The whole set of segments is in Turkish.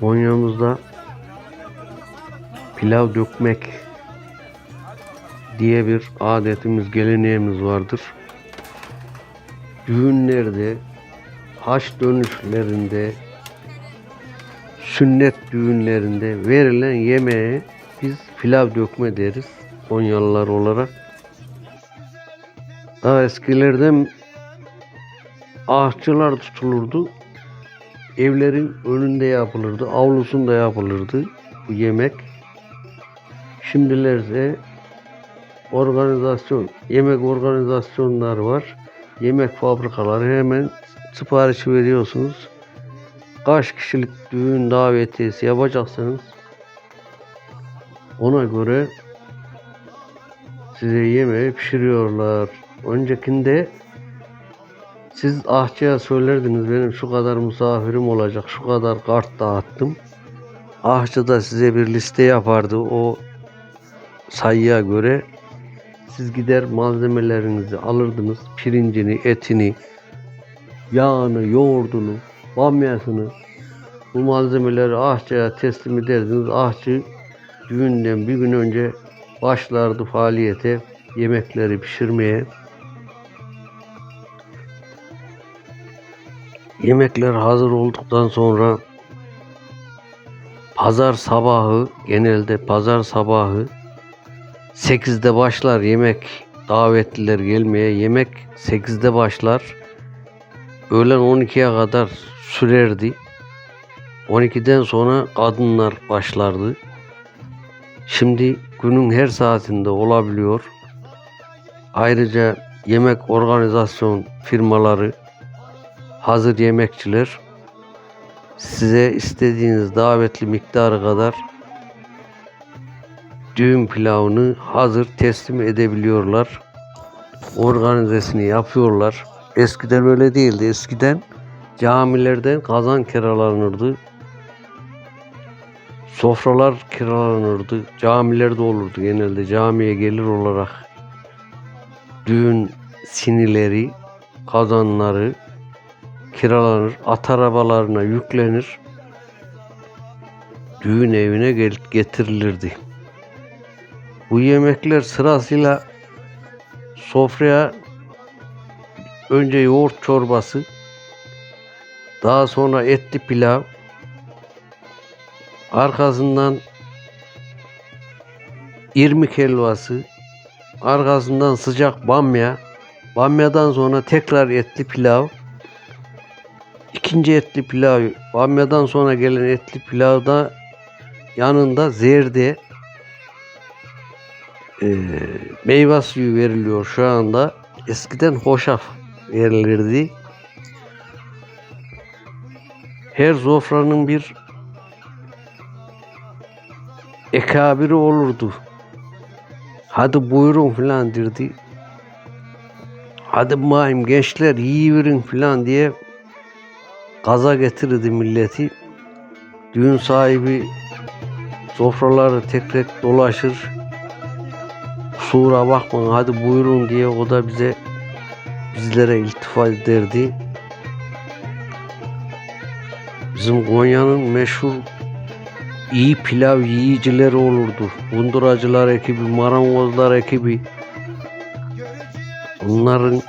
Konya'mızda pilav dökmek diye bir adetimiz, geleneğimiz vardır. Düğünlerde, haç dönüşlerinde, sünnet düğünlerinde verilen yemeğe biz pilav dökme deriz Konyalılar olarak. Daha eskilerden ahçılar tutulurdu. Evlerin önünde yapılırdı, avlusunda yapılırdı bu yemek. Şimdilerde organizasyon, yemek organizasyonları var. Yemek fabrikaları hemen sipariş veriyorsunuz. Kaç kişilik düğün davetiyesi yapacaksanız ona göre size yemeği pişiriyorlar. Öncekinde siz ahçıya söylerdiniz benim şu kadar misafirim olacak, şu kadar kart dağıttım. Ahçı da size bir liste yapardı o sayıya göre. Siz gider malzemelerinizi alırdınız. Pirincini, etini, yağını, yoğurdunu, bamyasını bu malzemeleri ahçıya teslim ederdiniz. Ahçı düğünden bir gün önce başlardı faaliyete, yemekleri pişirmeye. Yemekler hazır olduktan sonra pazar sabahı genelde pazar sabahı 8'de başlar yemek davetliler gelmeye yemek 8'de başlar. Öğlen 12'ye kadar sürerdi. 12'den sonra kadınlar başlardı. Şimdi günün her saatinde olabiliyor. Ayrıca yemek organizasyon firmaları hazır yemekçiler size istediğiniz davetli miktarı kadar düğün pilavını hazır teslim edebiliyorlar. Organizesini yapıyorlar. Eskiden öyle değildi. Eskiden camilerden kazan kiralanırdı. Sofralar kiralanırdı. Camilerde olurdu genelde. Camiye gelir olarak düğün sinileri, kazanları kiralanır. At arabalarına yüklenir. Düğün evine gel- getirilirdi. Bu yemekler sırasıyla sofraya önce yoğurt çorbası, daha sonra etli pilav, arkasından irmik helvası, arkasından sıcak bamya, bamyadan sonra tekrar etli pilav, ikinci etli pilav, bamyadan sonra gelen etli pilavda yanında zerde, e, meyve suyu veriliyor şu anda. Eskiden hoşaf verilirdi. Her sofranın bir ekabiri olurdu. Hadi buyurun filan derdi. Hadi mahim gençler yiyiverin filan diye gaza getirirdi milleti. Düğün sahibi sofraları tek tek dolaşır kusura bakmayın hadi buyurun diye o da bize bizlere iltifat ederdi. Bizim Konya'nın meşhur iyi pilav yiyicileri olurdu. Bunduracılar ekibi, marangozlar ekibi. Onların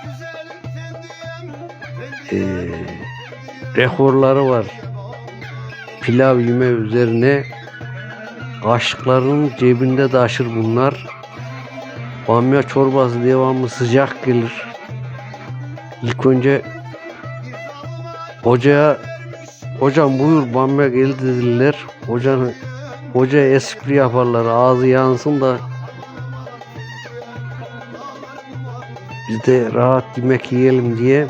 eee rekorları var. Pilav yeme üzerine kaşıklarının cebinde taşır bunlar. Bamya çorbası devamlı sıcak gelir. İlk önce hocaya hocam buyur bamya geldi dediler. Hocanın hoca espri yaparlar ağzı yansın da biz de rahat yemek yiyelim diye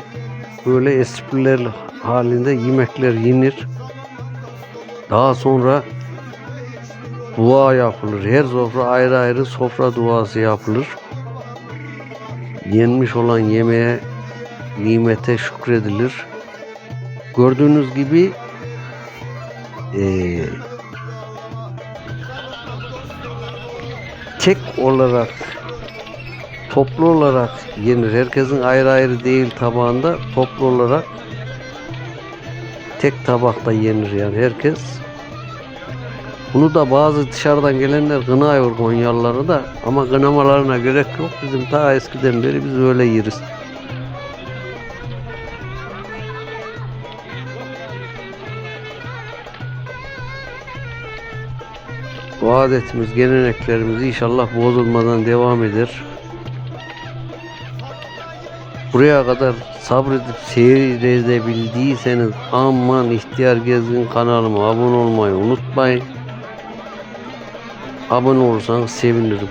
böyle espriler halinde yemekler yenir. Daha sonra dua yapılır. Her sofra ayrı ayrı sofra duası yapılır. Yenmiş olan yemeğe, nimete şükredilir. Gördüğünüz gibi eee, tek olarak toplu olarak yenir. Herkesin ayrı ayrı değil tabağında toplu olarak tek tabakta yenir yani herkes. Bunu da bazı dışarıdan gelenler kınıyor Konyalıları da ama kınamalarına gerek yok. Bizim ta eskiden beri biz öyle yeriz. Bu adetimiz, geleneklerimiz inşallah bozulmadan devam eder. Buraya kadar sabredip seyredebildiyseniz aman ihtiyar gezgin kanalıma abone olmayı unutmayın. Abone olursanız sevinirim.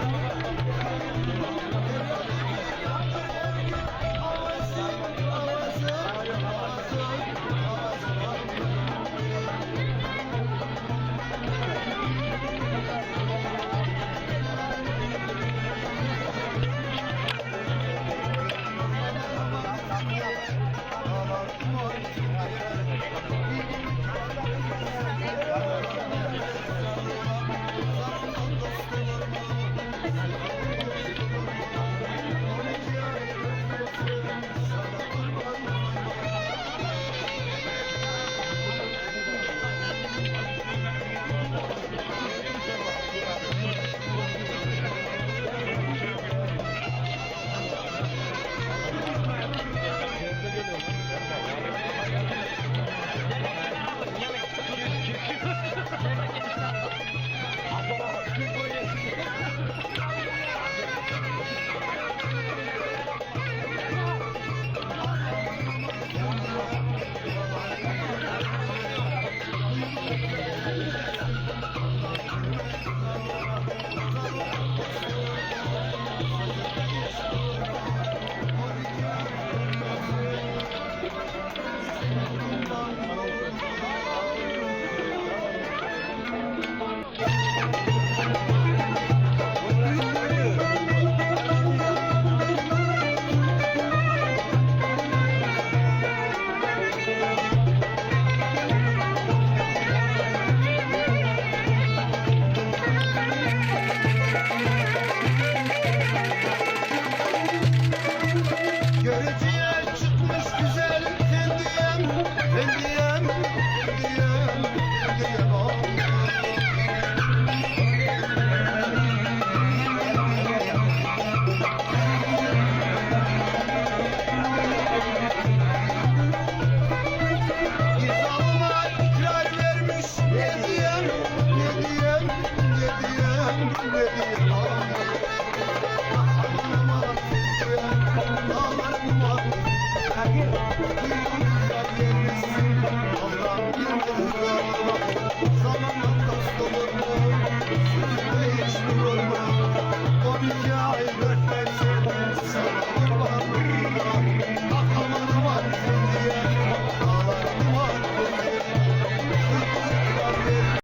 Thank you. Zamanın dost olur mu? Sözde hiç durur mu? 12 ay